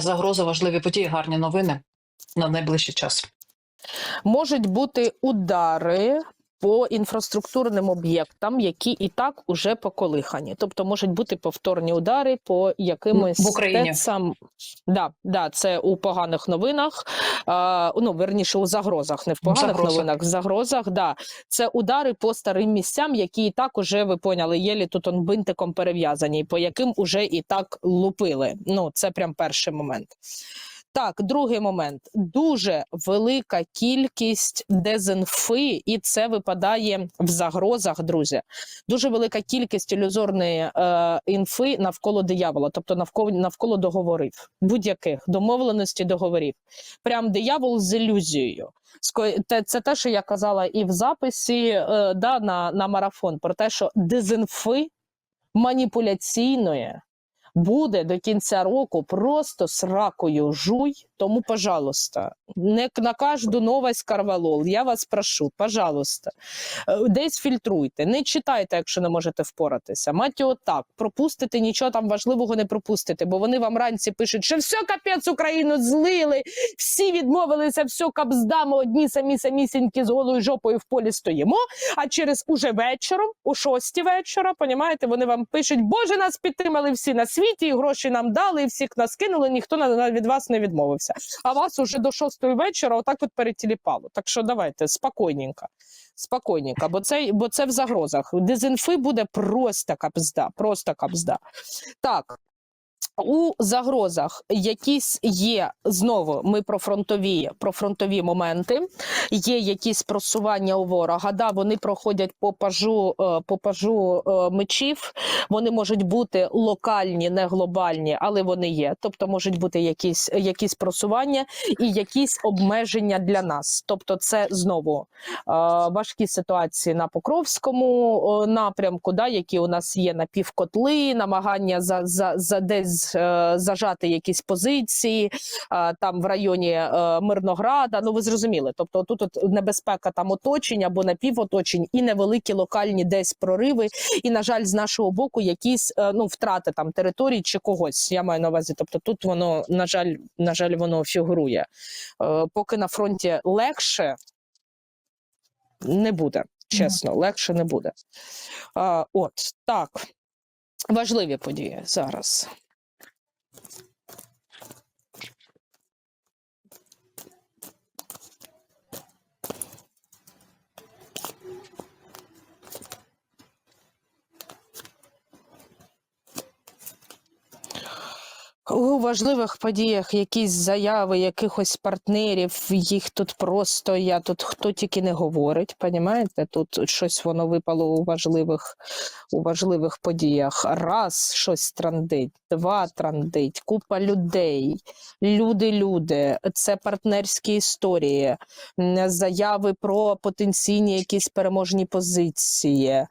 загроза, важливі події, гарні новини на найближчий час. Можуть бути удари по інфраструктурним об'єктам, які і так уже поколихані. Тобто можуть бути повторні удари по якимось В Україні. ТЕЦам. Да, да, це у поганих новинах. А, ну, верніше, у загрозах, не в поганих загрозах. новинах, в загрозах. Да. Це удари по старим місцям, які і так уже, ви поняли, єлі тут он бинтиком перев'язані, по яким уже і так лупили. Ну, це прям перший момент. Так, другий момент дуже велика кількість дезінфи, і це випадає в загрозах, друзі. Дуже велика кількість ілюзорної е, інфи навколо диявола, тобто навколо навколо договорів, будь-яких домовленостей договорів. Прям диявол з ілюзією. Це те, що я казала і в записі е, да, на, на марафон, про те, що дезінфи маніпуляційної буде до кінця року просто сракою жуй. Тому, пожалуйста, не на кожну новость карвалол. Я вас прошу, пожалуйста, Е, десь фільтруйте, не читайте, якщо не можете впоратися. Мать його так, пропустите, нічого там важливого не пропустите, бо вони вам ранці пишуть, що все капець Україну злили, всі відмовилися, все капздами, одні самі самісінькі з голою жопою в полі стоїмо. А через уже вечором, о шостій вечора, понімаєте, вони вам пишуть: Боже, нас підтримали всі на світі, і гроші нам дали, і всіх нас кинули, ніхто від вас не відмовився. А вас уже до шостої вечора отак от перетіліпало. Так що давайте спокійненько. Спокійненько, бо це, бо це в загрозах. Дезінфи буде просто капзда, просто капзда. Так. У загрозах якісь є знову. Ми про фронтові про фронтові моменти. Є якісь просування у ворога. Да, вони проходять по пажу, е, по пажу е, мечів. Вони можуть бути локальні, не глобальні, але вони є. Тобто можуть бути якісь, якісь просування і якісь обмеження для нас. Тобто, це знову е, важкі ситуації на Покровському напрямку, да, які у нас є на півкотли, намагання за, за, за десь зажати якісь позиції е, там в районі е, Мирнограда. Ну ви зрозуміли. Тобто тут от небезпека там оточень або напівоточень і невеликі локальні десь прориви. І на жаль, з нашого боку якісь е, ну втрати там територій чи когось. Я маю на увазі. Тобто тут воно на жаль, на жаль, воно фігурує. Е, Поки на фронті легше не буде. Чесно, легше не буде. А, от так. Важливі події зараз. У важливих подіях якісь заяви якихось партнерів, їх тут просто я тут хто тільки не говорить, понімаєте? Тут щось воно випало у важливих, у важливих подіях. Раз щось трандить, два трандить, купа людей, люди, люди. Це партнерські історії, заяви про потенційні якісь переможні позиції, е,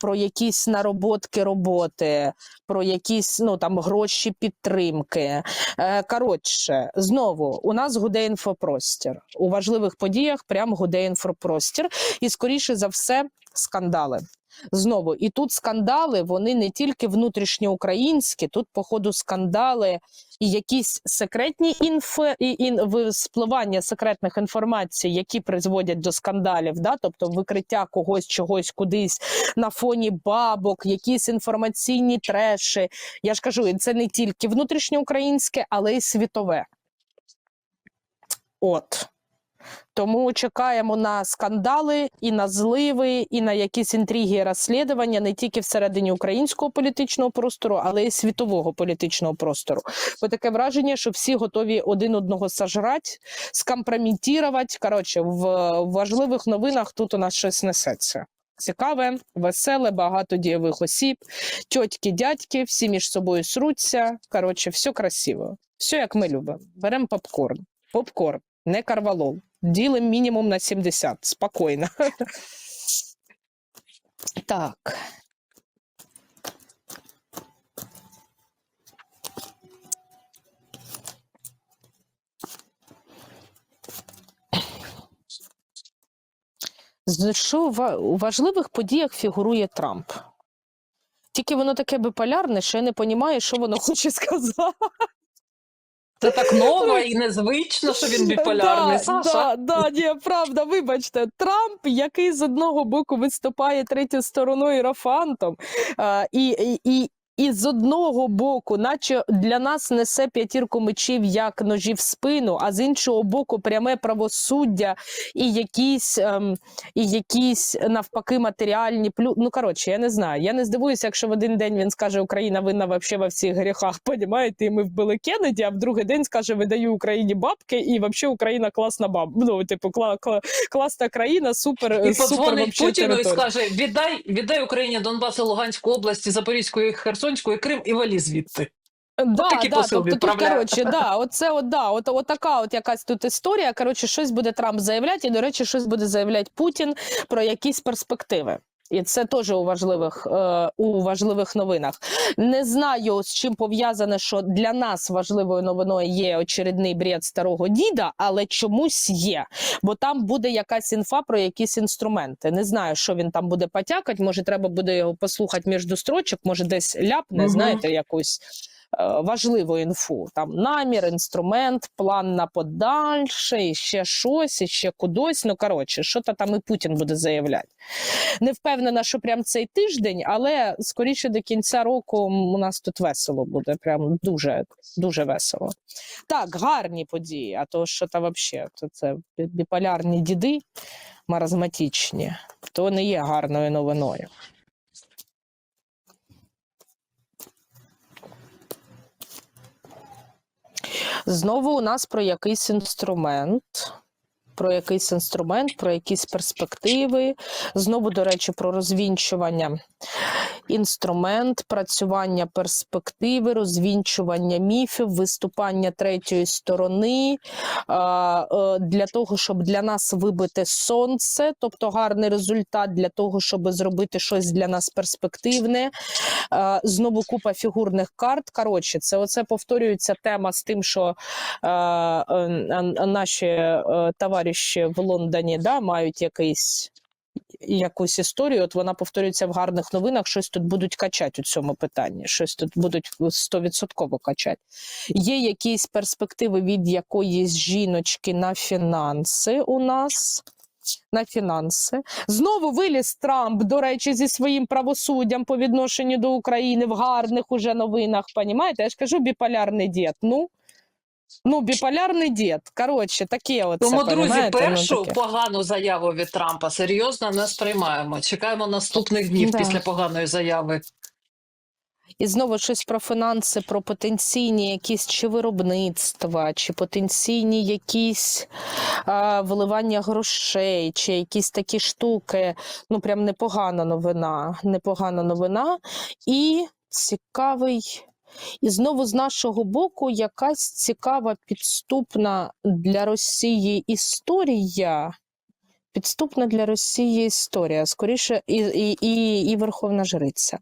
про якісь нароботки роботи, про якісь ну там гроші підтримки. Е, коротше, знову у нас гуде інфопростір. У важливих подіях прям гуде інфопростір, і скоріше за все скандали. Знову і тут скандали, вони не тільки внутрішньоукраїнські, тут, походу, скандали і якісь секретні інфи і спливання секретних інформацій, які призводять до скандалів, да? тобто викриття когось чогось кудись на фоні бабок, якісь інформаційні треші. Я ж кажу, це не тільки внутрішньоукраїнське, але й світове. От. Тому чекаємо на скандали і на зливи, і на якісь інтриги і розслідування не тільки всередині українського політичного простору, але й світового політичного простору. Бо таке враження, що всі готові один одного сожрати, скомпрометувати. Коротше, в важливих новинах тут у нас щось несеться. Цікаве, веселе, багато дієвих осіб, тьотьки, дядьки, всі між собою сруться. Коротше, все красиво. Все як ми любимо. Беремо попкорн. Попкорн, не карвалол. Ділим мінімум на 70. Спокійно. Так. Що у важливих подіях фігурує Трамп? Тільки воно таке биполярне, що я не розумію, що воно хоче сказати. Це так ново і незвично, що він біполярний. Да, Саша. да, да, ні, правда, вибачте, Трамп, який з одного боку виступає третьою стороною Рафантом і, і, і з одного боку, наче для нас несе п'ятірку мечів як ножі в спину, а з іншого боку, пряме правосуддя і якісь, ем, і якісь навпаки матеріальні плю... Ну коротше, я не знаю. Я не здивуюся, якщо в один день він скаже, Україна винна вообще во всіх гріхах, понімаєте, і ми вбили Кеннеді, а в другий день скаже, видаю Україні бабки, і вообще Україна класна баб. Ну, типу, кла... кла- класна країна, супер, І супер подзвонить Путіну і скаже: віддай, віддай Україні Донбас і Луганську області, Запорізьку і Херсонську і Крим і валі звідти. Да, такий да, тобто тут, коротше, да, оце, от, да, от, от така от якась тут історія. Коротше, щось буде Трамп заявляти, і, до речі, щось буде заявляти Путін про якісь перспективи. І це теж у важливих, е, у важливих новинах. Не знаю, з чим пов'язане, що для нас важливою новиною є очередний бред старого діда, але чомусь є. Бо там буде якась інфа про якісь інструменти. Не знаю, що він там буде потякати. Може, треба буде його послухати між строчок, може, десь ляпне, угу. знаєте, якусь важливу інфу. Там намір, інструмент, план на подальше, і ще щось, і ще кудись. Ну коротше, що то там і Путін буде заявляти. Не впевнена, що прям цей тиждень, але скоріше до кінця року у нас тут весело буде. Прям дуже, дуже весело. Так, гарні події. А то що та взагалі, то це бі- біполярні діди маразматичні, то не є гарною новиною. Знову у нас про якийсь інструмент. Про якийсь інструмент, про якісь перспективи. Знову, до речі, про розвінчування інструмент, працювання перспективи, розвінчування міфів, виступання третьої сторони е, для того, щоб для нас вибити сонце, тобто гарний результат для того, щоб зробити щось для нас перспективне. Знову купа фігурних карт. Коротше, це оце повторюється тема з тим, що е, наші е, товариші в Лондоні да, мають якийсь. Якусь історію, от вона повторюється в гарних новинах, щось тут будуть качати у цьому питанні, щось тут будуть стовідсотково качати. Є якісь перспективи від якоїсь жіночки на фінанси у нас. На фінанси. Знову виліз Трамп, до речі, зі своїм правосуддям по відношенню до України в гарних уже новинах. Понімаєте? Я ж кажу, біполярний дід. Ну, ну біполярний дід. Коротше, таке оце. Тому, друзі? Ну, першу погану заяву від Трампа серйозно не сприймаємо. Чекаємо наступних днів Да. після поганої заяви. І знову щось про фінанси, про потенційні якісь чи виробництва, чи потенційні якісь а, вливання грошей, чи якісь такі штуки. Ну, прям непогана новина. Непогана новина. І цікавий. І знову з нашого боку якась цікава підступна для Росії історія. Підступна для Росії історія. Скоріше, і, і, і, і Верховна Жриця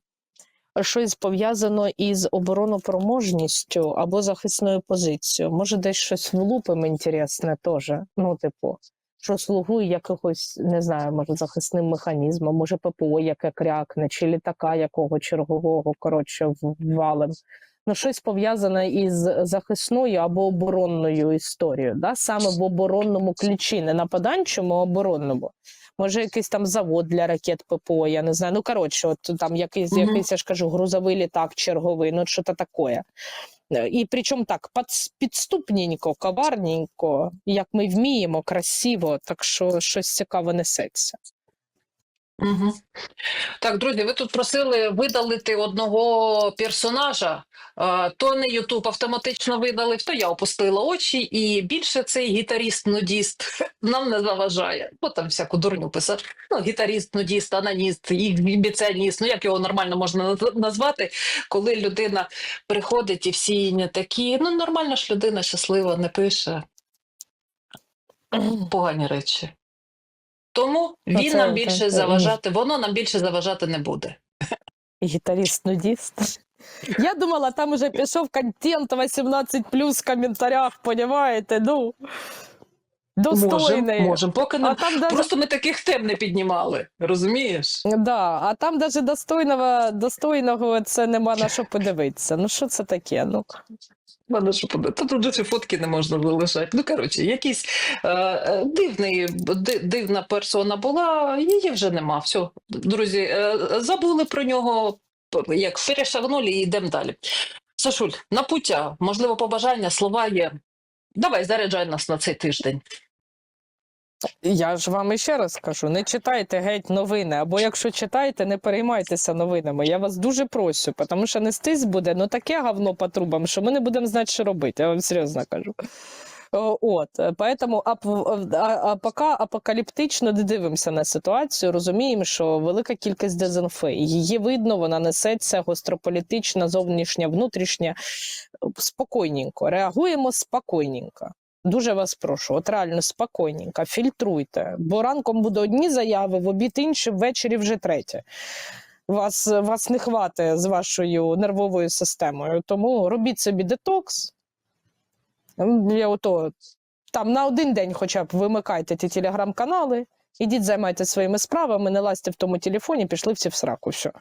щось пов'язано із оборонопроможністю або захисною позицією. Може, десь щось влупимо інтересне теж. Ну, типу, що слугує якихось, не знаю, може, захисним механізмом, може, ППО, яке крякне, чи літака якого чергового, коротше, в- валим. Ну, щось пов'язане із захисною або оборонною історією, да? саме в оборонному ключі, не нападанчому, а оборонному. Може, якийсь там завод для ракет ППО, я не знаю. Ну, коротше, от там якийсь, Мгм. якийсь, я ж кажу, грузовий літак черговий, ну, що то таке. І причому так, підступненько, коварненько, як ми вміємо, красиво, так що щось цікаве несеться. Угу. Так, друзі, ви тут просили видалити одного персонажа. То не Ютуб автоматично видалив, то я опустила очі, і більше цей гітаріст-нудіст нам не заважає. Бо там всяку дурню писав. Ну, гітаріст, нудіст, ананіст, імбіціаніст, ну як його нормально можна назвати, коли людина приходить і всі не такі. Ну, нормальна ж людина щаслива, не пише погані речі. Тому він Оце- нам більше це- заважати, воно нам більше заважати не буде. Гітаріст нудіст. Я думала, там уже пішов контент 18 плюс в коментарях, понімаєте? Ну, достойний. Можемо, можемо. Поки А там даже, просто ми таких тем не піднімали, розумієш? да, а там даже достойного, достойного це нема на що подивитися. Ну що це таке? Ну, мене що? Та тут же ці фотки не можна залишати. Ну, коротше, якийсь е, е, дивний, дивна персона була, її вже нема. Все, друзі, е, забули про нього, як перешагнули і йдемо далі. Сашуль, на пуття, можливо, побажання, слова є. Давай, заряджай нас на цей тиждень. Я ж вам іще раз кажу: не читайте геть новини, або якщо читаєте, не переймайтеся новинами. Я вас дуже прошу, тому що нестись буде ну таке говно по трубам, що ми не будемо знати, що робити. Я вам серйозно кажу. От, е, поэтому ап, а, а поки апокаліптично не дивимося на ситуацію, розуміємо, що велика кількість дезінфи. Її видно, вона несеться гострополітична, зовнішня, внутрішня. Спокійненько, реагуємо спокійненько. Дуже вас прошу, от реально спокійненько, фільтруйте. Бо ранком буде одні заяви, в обід інші, ввечері вже третє. Вас, вас не хватає з вашою нервовою системою. Тому робіть собі детокс. Я ото, там на один день хоча б вимикайте ті телеграм-канали, ідіть займайтеся своїми справами, не лазьте в тому телефоні, пішли всі в сраку. Все.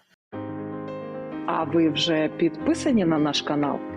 А ви вже підписані на наш канал?